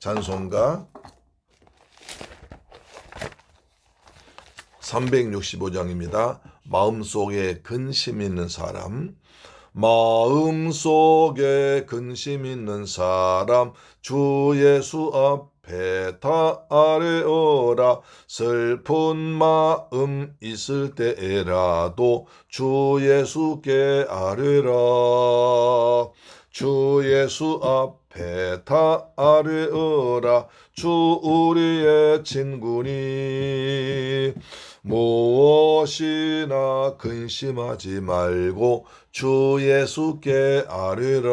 찬송가 365장입니다. 마음속에 근심 있는 사람 마음속에 근심 있는 사람 주 예수 앞에 다 아뢰어라 슬픈 마음 있을 때에라도 주 예수께 아뢰라 주 예수 앞에 다 아뢰어라. 주 우리의 친구니 무엇이나 근심하지 말고 주 예수께 아뢰라.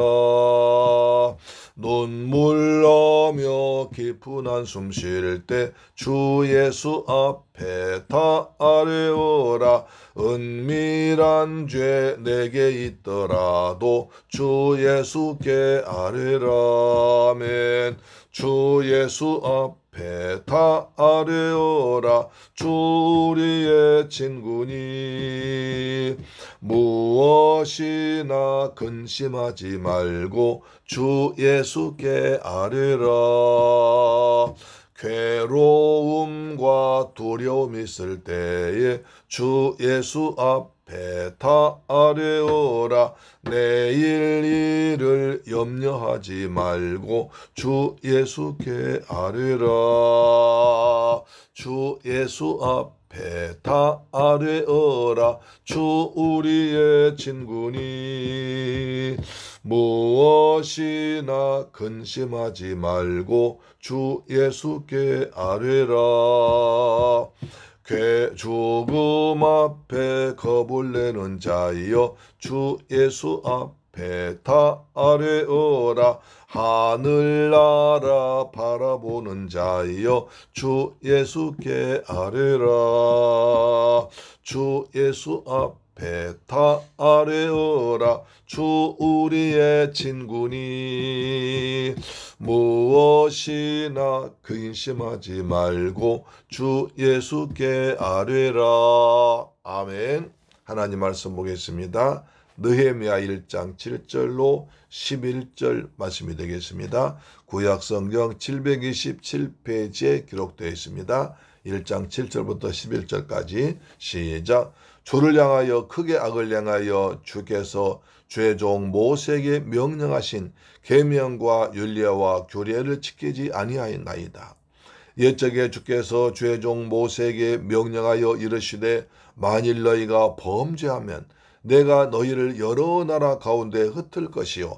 눈물 나며 깊은 한숨 쉴 때 주 예수 앞에 다 아뢰어라. 은밀한 죄 내게 있더라도 주 예수께 아뢰라. 아멘. 주 예수 앞 에다 아뢰어라. 주 우리의 친구니. 무엇이나 근심하지 말고 주 예수께 아뢰라. 괴로움과 두려움 있을 때에 주 예수 앞 에다 아뢰어라. 내일 일을 염려하지 말고 주 예수께 아뢰라. 주 예수 앞에 다 아뢰어라. 주 우리의 친구니. 무엇이나 근심하지 말고 주 예수께 아뢰라 괴 죽음 앞에 겁을 내는 자여 주 예수 앞에 다 아뢰어라. 하늘나라 바라보는 자여 주 예수께 아뢰라. 주 예수 앞에 다 아뢰어라 주 우리의 친구니 무엇이나 근심하지 말고 주 예수께 아뢰라 아멘 하나님 말씀 보겠습니다 느헤미야 1장 7절로 11절 말씀이 되겠습니다. 구약 성경 727페이지에 기록되어 있습니다. 1장 7절부터 11절까지 시작. 주를 향하여 크게 악을 향하여 주께서 죄종 모세에게 명령하신 계명과 윤례와 규례를 지키지 아니하였나이다. 옛적에 주께서 죄종 모세에게 명령하여 이르시되 만일 너희가 범죄하면 내가 너희를 여러 나라 가운데 흩을 것이요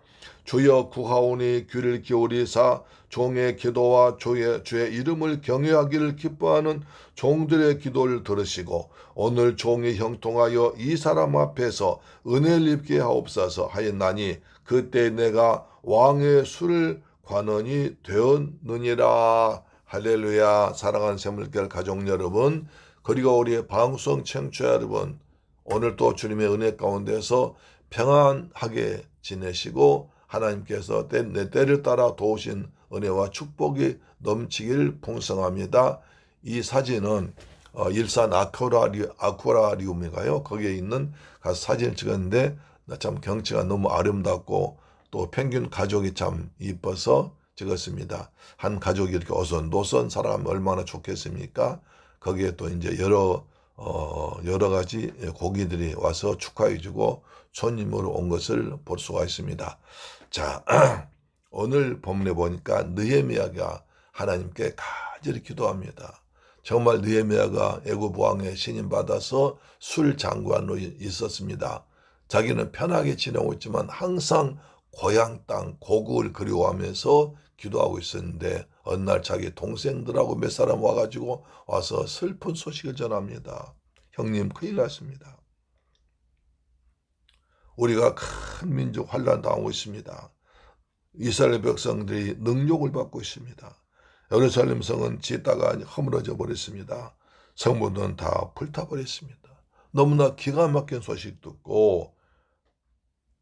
주여 구하오니 귀를 기울이사 종의 기도와 주의, 주의 이름을 경외하기를 기뻐하는 종들의 기도를 들으시고 오늘 종이 형통하여 이 사람 앞에서 은혜를 입게 하옵소서 하였나니 그때 내가 왕의 술을 관원이 되었느니라. 할렐루야. 사랑하는 샘물결 가족 여러분 그리고 우리의 방송 청취자 여러분 오늘 또 주님의 은혜 가운데서 평안하게 지내시고 하나님께서 때, 내 때를 따라 도우신 은혜와 축복이 넘치길 풍성합니다. 이 사진은 어, 일산 아쿠라리, 아쿠라리움인가요? 거기에 있는 가서 사진을 찍었는데 나참 경치가 너무 아름답고 또 평균 가족이 참 이뻐서 찍었습니다. 한 가족이 이렇게 노선 살아가면 얼마나 좋겠습니까? 거기에 또 이제 여러 어 여러 가지 고기들이 와서 축하해주고 손님으로 온 것을 볼 수가 있습니다. 자 오늘 본문에 보니까 느헤미야가 하나님께 간절히 기도합니다. 정말 느헤미야가 애굽 왕의 신임 받아서 술 장관으로 있었습니다. 자기는 편하게 지내고 있지만 항상 고향 땅 고국을 그리워하면서 기도하고 있었는데 어느 날 자기 동생들하고 몇 사람 와가지고 와서 슬픈 소식을 전합니다. 형님 큰일 났습니다. 우리가 큰 민족 환란 당하고 있습니다. 이스라엘 백성들이 능욕을 받고 있습니다. 예루살렘 성은 짓다가 허물어져 버렸습니다. 성문은 다 불타버렸습니다. 너무나 기가 막힌 소식 듣고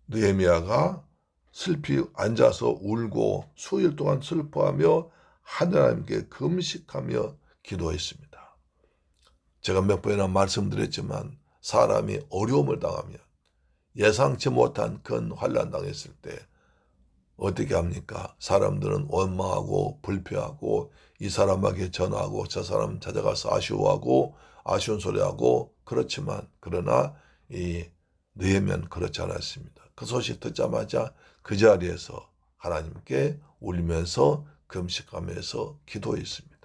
느헤미야가 슬피 앉아서 울고 수일 동안 슬퍼하며 하나님께 금식하며 기도했습니다. 제가 몇 번이나 말씀드렸지만 사람이 어려움을 당하면 예상치 못한 큰 환란 당했을 때 어떻게 합니까? 사람들은 원망하고 불평하고 이 사람에게 전화하고 저 사람 찾아가서 아쉬워하고 아쉬운 소리하고 그렇지만 그러나 이 느헤면 그렇지 않았습니다. 그 소식 듣자마자 그 자리에서 하나님께 울면서 금식하면서 기도했습니다.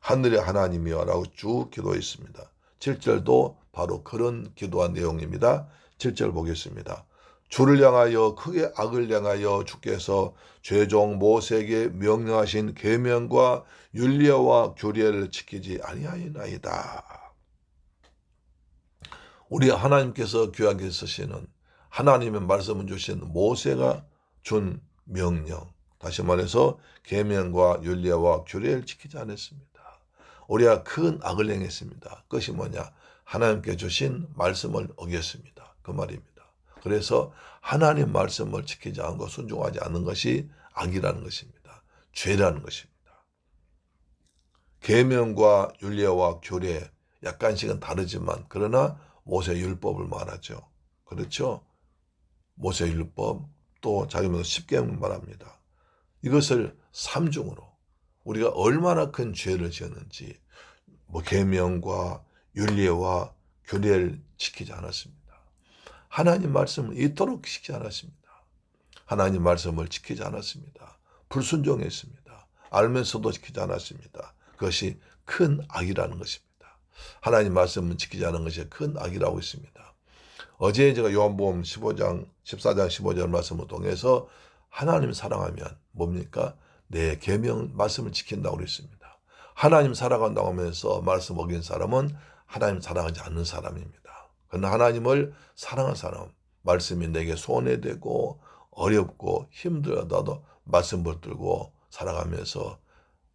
하늘의 하나님이여라고 쭉 기도했습니다. 7절도 바로 그런 기도한 내용입니다. 7절 보겠습니다. 주를 향하여 크게 악을 향하여 주께서 죄종 모세에게 명령하신 계명과 윤리와 규례를 지키지 아니하이나이다. 우리 하나님께서 귀하게 쓰시는 하나님의 말씀을 주신 모세가 준 명령 다시 말해서 계명과 윤리와 규례를 지키지 않았습니다. 우리가 큰 악을 행했습니다. 그것이 뭐냐? 하나님께 주신 말씀을 어겼습니다. 그 말입니다. 그래서 하나님 말씀을 지키지 않고 순종하지 않는 것이 악이라는 것입니다. 죄라는 것입니다. 계명과 윤례와 교례 약간씩은 다르지만 그러나 모세 율법을 말하죠. 그렇죠? 모세 율법 또 자기는 십계명 말합니다. 이것을 삼중으로 우리가 얼마나 큰 죄를 지었는지 뭐 계명과 윤례와 교례를 지키지 않았습니다. 하나님 말씀을 이토록 지키지 않았습니다. 하나님 말씀을 지키지 않았습니다. 불순종했습니다. 알면서도 지키지 않았습니다. 그것이 큰 악이라는 것입니다. 하나님 말씀을 지키지 않은 것이 큰 악이라고 있습니다. 어제 제가 요한복음 15장, 14장 15절 말씀을 통해서 하나님 사랑하면 뭡니까? 내 계명 말씀을 지킨다고 그랬습니다. 하나님 사랑한다고 하면서 말씀 어긴 사람은 하나님 사랑하지 않는 사람입니다. 그러나 하나님을 사랑한 사람, 말씀이 내게 손해 되고 어렵고 힘들어도 말씀 붙들고 살아가면서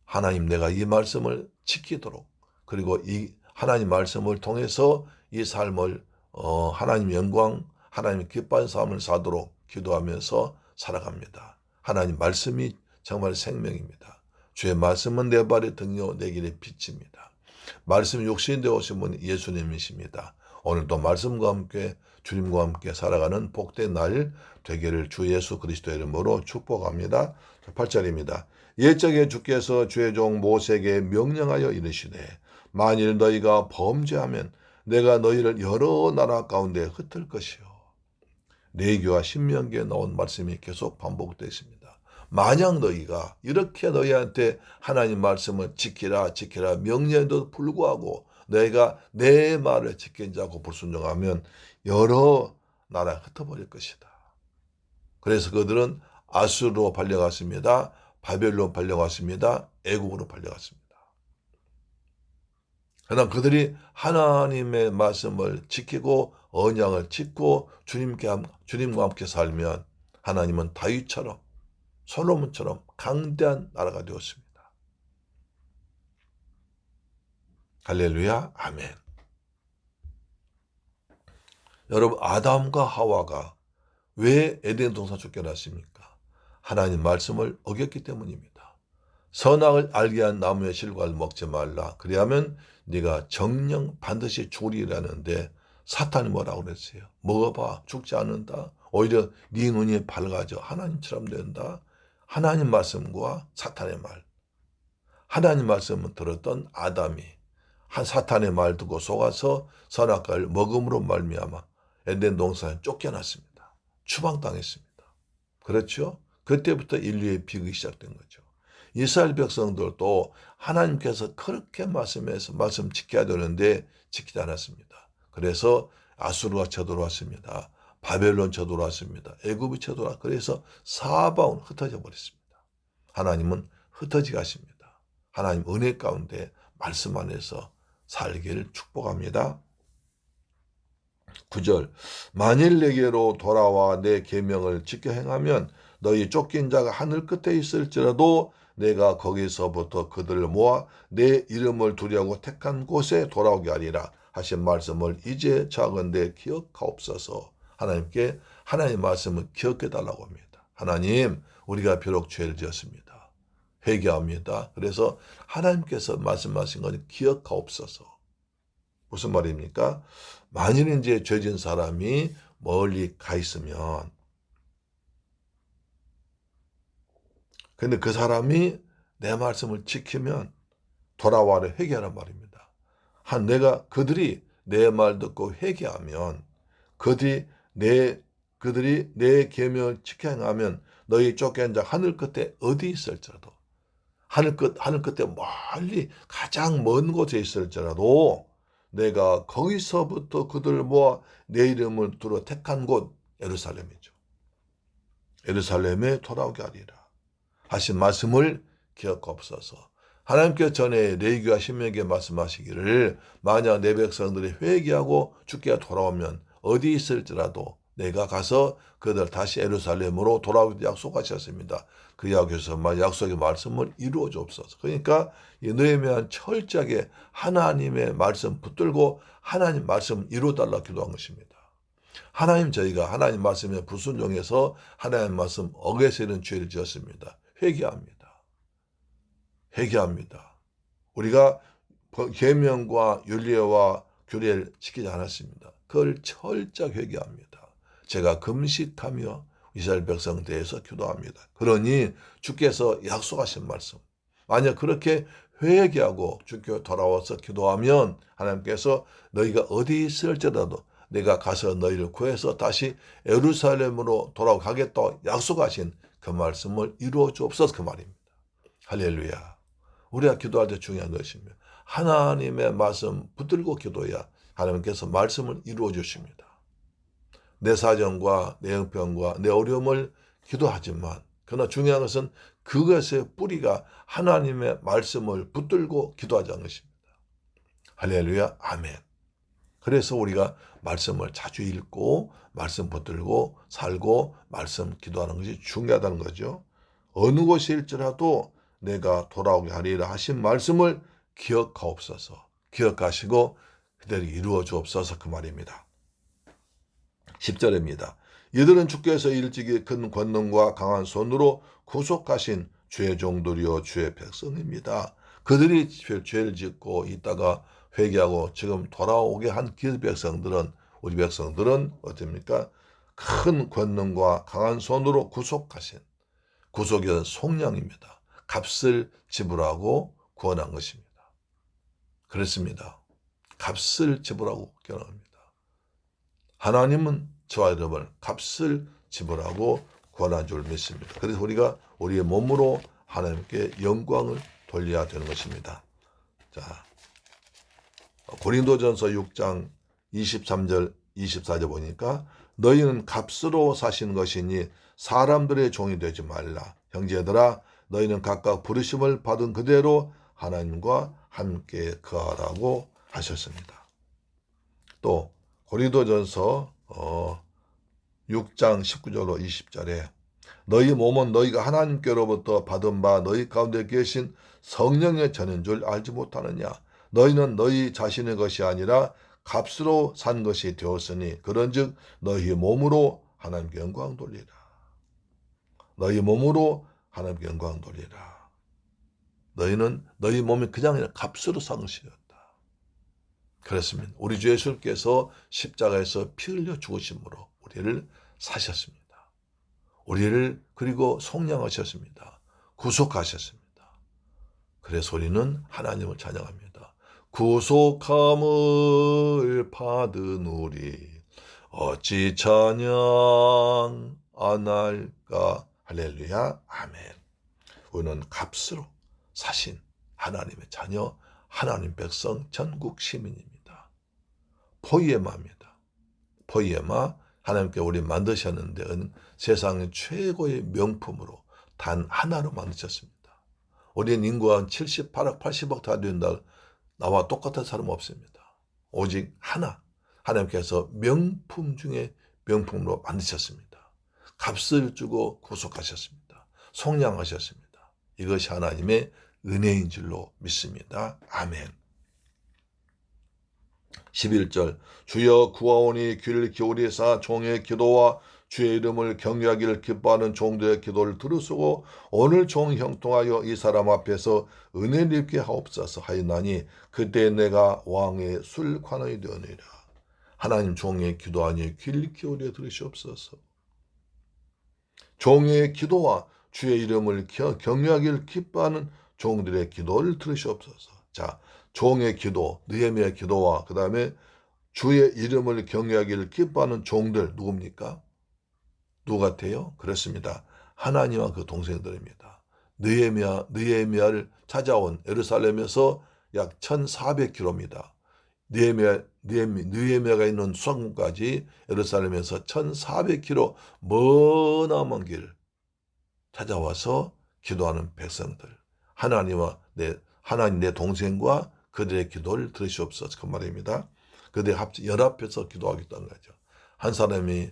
하나님 내가 이 말씀을 지키도록 그리고 이 하나님 말씀을 통해서 이 삶을 어 하나님 영광, 하나님 기뻐하는 삶을 사도록 기도하면서 살아갑니다. 하나님 말씀이 정말 생명입니다. 주의 말씀은 내 발의 등요 내 길의 빛입니다. 말씀 욕심이 되오신 분 예수님이십니다. 오늘도 말씀과 함께 주님과 함께 살아가는 복된 날 되기를 주 예수 그리스도의 이름으로 축복합니다. 8절입니다. 옛적에 주께서 주의 종 모세에게 명령하여 이르시되 만일 너희가 범죄하면 내가 너희를 여러 나라 가운데 흩을 것이요. 레기와 신명기에 나온 말씀이 계속 반복되십니다. 만약 너희가 이렇게 너희한테 하나님 말씀을 지키라 지키라 명령에도 불구하고 너희가 내 말을 지킨 자고 불순종하면 여러 나라 흩어버릴 것이다. 그래서 그들은 아수르로 발려갔습니다. 바벨론 발려갔습니다. 애국으로 발려갔습니다. 그러나 그들이 하나님의 말씀을 지키고 언약을 짓고 주님께 주님과 함께 살면 하나님은 다윗처럼 솔로몬처럼 강대한 나라가 되었습니다. 할렐루야, 아멘. 여러분, 아담과 하와가 왜 에덴 동산 쫓겨났습니까? 하나님 말씀을 어겼기 때문입니다. 선악을 알게 한 나무의 실과를 먹지 말라. 그리하면 네가 정령 반드시 죽으리라는데 사탄이 뭐라고 그랬어요? 먹어봐 죽지 않는다. 오히려 네 눈이 밝아져 하나님처럼 된다. 하나님 말씀과 사탄의 말. 하나님 말씀을 들었던 아담이 한 사탄의 말 듣고 속아서 선악과를 먹음으로 말미암아 에덴 동산에 쫓겨났습니다. 추방당했습니다. 그렇죠? 그때부터 인류의 비극이 시작된 거죠. 이스라엘 백성들도 하나님께서 그렇게 말씀해서 말씀 지켜야 되는데 지키지 않았습니다. 그래서 아수르가 쳐들어왔습니다. 바벨론 쳐들어왔습니다. 애굽이 쳐들어와 그래서 사방으로 흩어져 버렸습니다. 하나님은 흩어지 가십니다. 하나님 은혜 가운데 말씀 안에서 살기를 축복합니다. 9절 만일 내게로 돌아와 내 계명을 지켜 행하면 너희 쫓긴 자가 하늘 끝에 있을지라도 내가 거기서부터 그들을 모아 내 이름을 두려고 택한 곳에 돌아오게 하리라 하신 말씀을 이제 작은데 기억하옵소서 하나님께 하나님 말씀을 기억해 달라고 합니다. 하나님 우리가 비록 죄를 지었습니다. 회개합니다. 그래서 하나님께서 말씀하신 건 기억하옵소서. 무슨 말입니까? 만일 이제 죄진 사람이 멀리 가 있으면 근데 그 사람이 내 말씀을 지키면 돌아와라 회개하란 말입니다. 한 내가 그들이 내 말 듣고 회개하면 그들이 내 그들이 내 계명을 지켜 행하면 너희 쫓겨난 자 하늘 끝에 어디 있을지라도 하늘 끝 하늘 끝에 멀리 가장 먼 곳에 있을지라도 내가 거기서부터 그들을 모아 내 이름을 두러 택한 곳 예루살렘이죠. 예루살렘에 돌아오게 하리라. 하신 말씀을 기억하옵소서. 하나님께 전에 레이기와 신명에게 말씀하시기를 만약 내 백성들이 회개하고 죽게 돌아오면 어디 있을지라도 내가 가서 그들 다시 에루살렘으로 돌아오기도 약속하셨습니다. 그 약속에서 약속의 말씀을 이루어 주옵소서. 그러니까 이 느헤미야는 철저하게 하나님의 말씀 붙들고 하나님 말씀 이루어 달라 기도한 것입니다. 하나님 저희가 하나님 말씀에 불순종해서 하나님 말씀 어겨서는 죄를 지었습니다. 회개합니다. 회개합니다. 우리가 계명과 윤리와 규례를 지키지 않았습니다. 그걸 철저히 회개합니다. 제가 금식하며 이스라엘 백성 대해서 기도합니다. 그러니 주께서 약속하신 말씀. 만약 그렇게 회개하고 주께 돌아와서 기도하면 하나님께서 너희가 어디 있을지라도 내가 가서 너희를 구해서 다시 에루살렘으로 돌아가겠다 약속하신 그 말씀을 이루어 주옵소서 그 말입니다. 할렐루야. 우리가 기도할 때 중요한 것이며 하나님의 말씀 붙들고 기도해야 하나님께서 말씀을 이루어 주십니다. 내 사정과 내 형편과 내 어려움을 기도하지만 그러나 중요한 것은 그것의 뿌리가 하나님의 말씀을 붙들고 기도하자는 것입니다. 할렐루야. 아멘. 그래서 우리가 말씀을 자주 읽고 말씀 붙들고 살고 말씀 기도하는 것이 중요하다는 거죠. 어느 곳일지라도 내가 돌아오게 하리라 하신 말씀을 기억하옵소서. 기억하시고 그대로 이루어 주옵소서 그 말입니다. 10절입니다. 이들은 주께서 일찍이 큰 권능과 강한 손으로 구속하신 주의 종들이요 주의 백성입니다. 그들이 죄를 짓고 있다가 회개하고 지금 돌아오게 한 그 백성들은 우리 백성들은 어떻습니까? 큰 권능과 강한 손으로 구속하신 구속의 속량입니다. 값을 지불하고 구원한 것입니다. 그렇습니다. 값을 지불하고 구원합니다. 하나님은 저와 여러분을 값을 지불하고 구원한 줄 믿습니다. 그래서 우리가 우리의 몸으로 하나님께 영광을 돌려야 되는 것입니다. 자, 고린도전서 6장 23절 24절 보니까 너희는 값으로 사신 것이니 사람들의 종이 되지 말라. 형제들아 너희는 각각 부르심을 받은 그대로 하나님과 함께 거하라고 하셨습니다. 또 고린도전서 어 6장 19절로 20절에 너희 몸은 너희가 하나님께로부터 받은 바 너희 가운데 계신 성령의 전인 줄 알지 못하느냐 너희는 너희 자신의 것이 아니라 값으로 산 것이 되었으니 그런즉 너희 몸으로 하나님께 영광 돌리라. 너희 몸으로 하나님께 영광 돌리라. 너희는 너희 몸이 그냥 값으로 산 것이었다. 그렇습니다. 우리 주 예수께서 십자가에서 피 흘려 죽으심으로 우리를 사셨습니다. 우리를 그리고 속량하셨습니다. 구속하셨습니다. 그래서 우리는 하나님을 찬양합니다. 구속함을 받은 우리 어찌 찬양 안 할까 할렐루야 아멘 우리는 값으로 사신 하나님의 자녀 하나님 백성 전국 시민입니다. 포이에마입니다. 포이에마 하나님께 우리 만드셨는데 세상의 최고의 명품으로 단 하나로 만드셨습니다. 우리는 인구가 한 78억, 80억 다 된다. 나와 똑같은 사람 없습니다. 오직 하나. 하나님께서 명품 중에 명품으로 만드셨습니다. 값을 주고 구속하셨습니다. 속량하셨습니다. 이것이 하나님의 은혜인 줄로 믿습니다. 아멘. 11절 주여 구하오니 귀를 기울이 사 종의 기도와 주의 이름을 경외하기를 기뻐하는 종들의 기도를 들으시고 오늘 종 형통하여 이 사람 앞에서 은혜를 입게 하옵소서 하였나니 그때 내가 왕의 술관원이 되었느니라. 하나님 종의 기도하니 귀를 기울여 들으시옵소서. 종의 기도와 주의 이름을 경외하기를 기뻐하는 종들의 기도를 들으시옵소서. 자, 종의 기도, 느헤미의 기도와 그 다음에 주의 이름을 경외하기를 기뻐하는 종들 누굽니까? 누구 같아요? 그렇습니다. 하나님과 그 동생들입니다. 느헤미야, 느헤미야를 찾아온 에르살렘에서 약 1,400km입니다. 느헤미야, 느헤미, 느헤미야가 있는 수상문까지 에르살렘에서 1,400km 머나먼 길 찾아와서 기도하는 백성들. 하나님과 내 하나님 내 동생과 그들의 기도를 들으시옵소서 그 말입니다. 그들이 합 연합해서 기도하겠다는 거죠. 한 사람이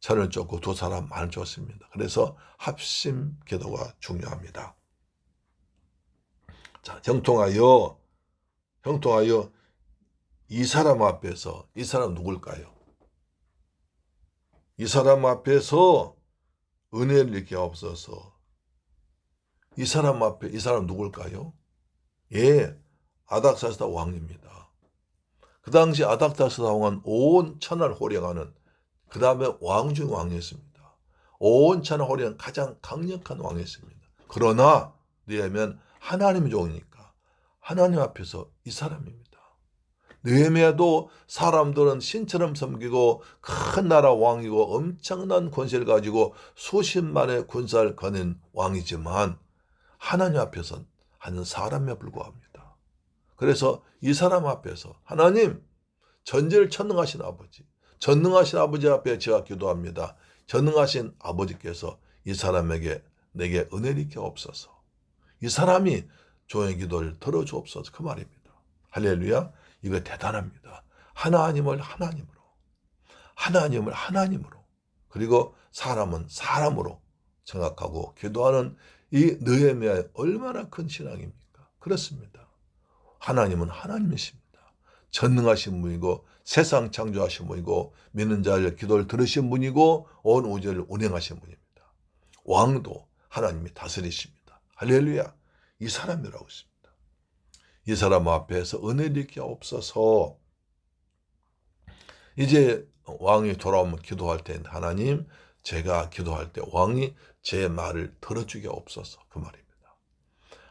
천을 쫓고 두 사람 만을 쫓습니다. 그래서 합심 기도가 중요합니다. 자, 형통하여 형통하여 이 사람 앞에서 이 사람 누굴까요? 이 사람 앞에서 은혜를 입게 없어서 이 사람 앞에 이 사람 누굴까요? 예, 아닥사스다 왕입니다. 그 당시 아닥사스다 왕은 온 천하를 호령하는 그 다음에 왕 중 왕이었습니다. 온 천하 호령 가장 강력한 왕이었습니다. 그러나 느헤미야는 하나님의 종이니까 하나님 앞에서 이 사람입니다. 느헤미야도 사람들은 신처럼 섬기고 큰 나라 왕이고 엄청난 권세를 가지고 수십만의 군사를 거는 왕이지만 하나님 앞에선 하는 사람에 불과합니다. 그래서 이 사람 앞에서 하나님 전제를 천능하신 아버지 전능하신 아버지 앞에 제가 기도합니다. 전능하신 아버지께서 이 사람에게 내게 은혜를 없어서 이 사람이 종의 기도를 들어주옵소서 그 말입니다. 할렐루야 이거 대단합니다. 하나님을 하나님으로 하나님을 하나님으로 그리고 사람은 사람으로 생각하고 기도하는 이 느헤미야의 얼마나 큰 신앙입니까? 그렇습니다. 하나님은 하나님이십니다. 전능하신 분이고 세상 창조하신 분이고 믿는 자를 기도를 들으신 분이고 온 우주를 운행하신 분입니다. 왕도 하나님이 다스리십니다. 할렐루야. 이 사람이라고 있습니다. 이 사람 앞에서 은혜를 있게 없어서 이제 왕이 돌아오면 기도할 때 하나님 제가 기도할 때 왕이 제 말을 들어주게 없어서 그 말입니다.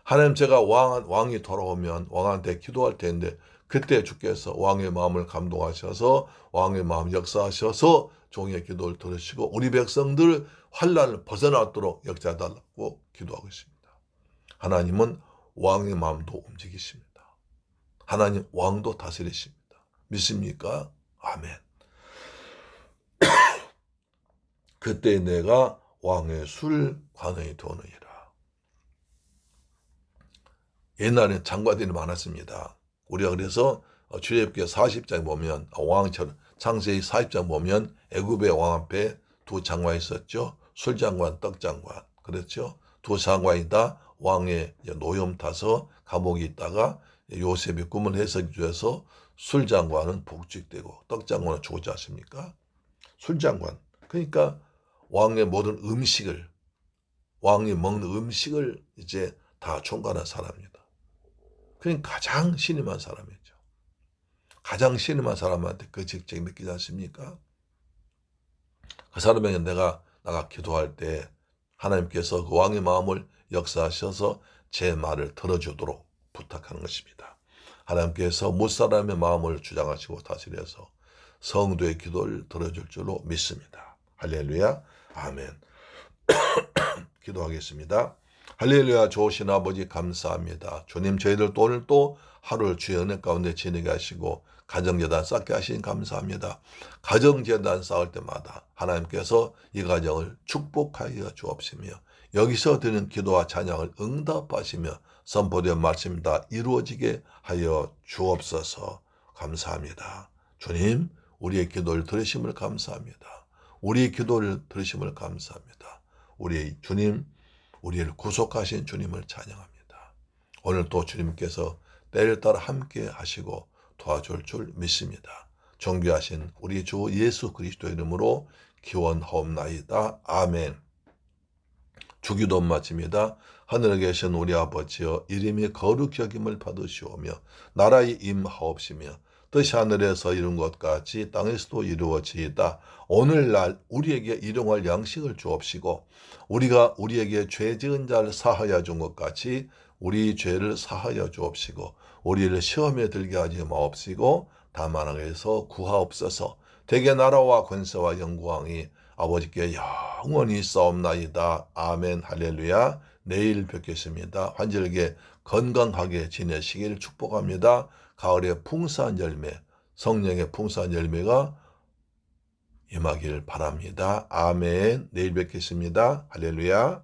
하나님 제가 왕, 왕이 돌아오면 왕한테 기도할 텐데 그때 주께서 왕의 마음을 감동하셔서 왕의 마음 역사하셔서 종의 기도를 들으시고 우리 백성들 환란을 벗어나도록 역사달라고 기도하고 있습니다. 하나님은 왕의 마음도 움직이십니다. 하나님 왕도 다스리십니다. 믿습니까? 아멘. 그때 내가 왕의 술 관원이 되느니라. 옛날에 장관들이 많았습니다. 우리가 그래서 출애굽기 40장 보면 왕처럼 창세기 40장 보면 애굽의 왕 앞에 두 장관 있었죠. 술 장관, 떡 장관. 그렇죠. 두 장관이 다 왕의 노염 타서 감옥에 있다가 요셉이 꿈을 해석해 주어서 술 장관은 복직되고 떡 장관은 죽지 않습니까? 술 장관. 그러니까 왕의 모든 음식을 왕이 먹는 음식을 이제 다 총괄한 사람입니다. 그러니까 가장 신임한 사람이죠. 가장 신임한 사람한테 그 직책이 느끼지 않습니까? 그 사람에게 내가 나가 기도할 때 하나님께서 그 왕의 마음을 역사하셔서 제 말을 들어주도록 부탁하는 것입니다. 하나님께서 무사람의 마음을 주장하시고 다스려서 성도의 기도를 들어줄 줄로 믿습니다. 할렐루야. 아멘. 기도하겠습니다. 할렐루야 좋으신 아버지 감사합니다. 주님 저희들 또 오늘 또 하루를 주의 은혜 가운데 지내게 하시고 가정재단 쌓게 하신 감사합니다. 가정재단 쌓을 때마다 하나님께서 이 가정을 축복하여 주옵시며 여기서 드는 기도와 찬양을 응답하시며 선포된 말씀 다 이루어지게 하여 주옵소서 감사합니다. 주님 우리의 기도를 들으심을 감사합니다. 우리의 기도를 들으심을 감사합니다. 우리의 주님 우리를 구속하신 주님을 찬양합니다. 오늘 또 주님께서 때를 따라 함께 하시고 도와줄 줄 믿습니다. 존귀하신 우리 주 예수 그리스도 이름으로 기원하옵나이다. 아멘. 주기도 마칩니다. 하늘에 계신 우리 아버지여 이름이 거룩히 여김을 받으시오며 나라의 임하옵시며 뜻이 하늘에서 이룬 것 같이 땅에서도 이루어지이다. 오늘날 우리에게 일용할 양식을 주옵시고 우리가 우리에게 죄 지은 자를 사하여 준 것 같이 우리 죄를 사하여 주옵시고 우리를 시험에 들게 하지 마옵시고 다만 악에서 구하옵소서 대개 나라와 권세와 영광이 아버지께 영원히 싸움나이다. 아멘 할렐루야 내일 뵙겠습니다. 환절기에 건강하게 지내시길 축복합니다. 가을의 풍성한 열매 성령의 풍성한 열매가 임하길 바랍니다. 아멘 내일 뵙겠습니다. 할렐루야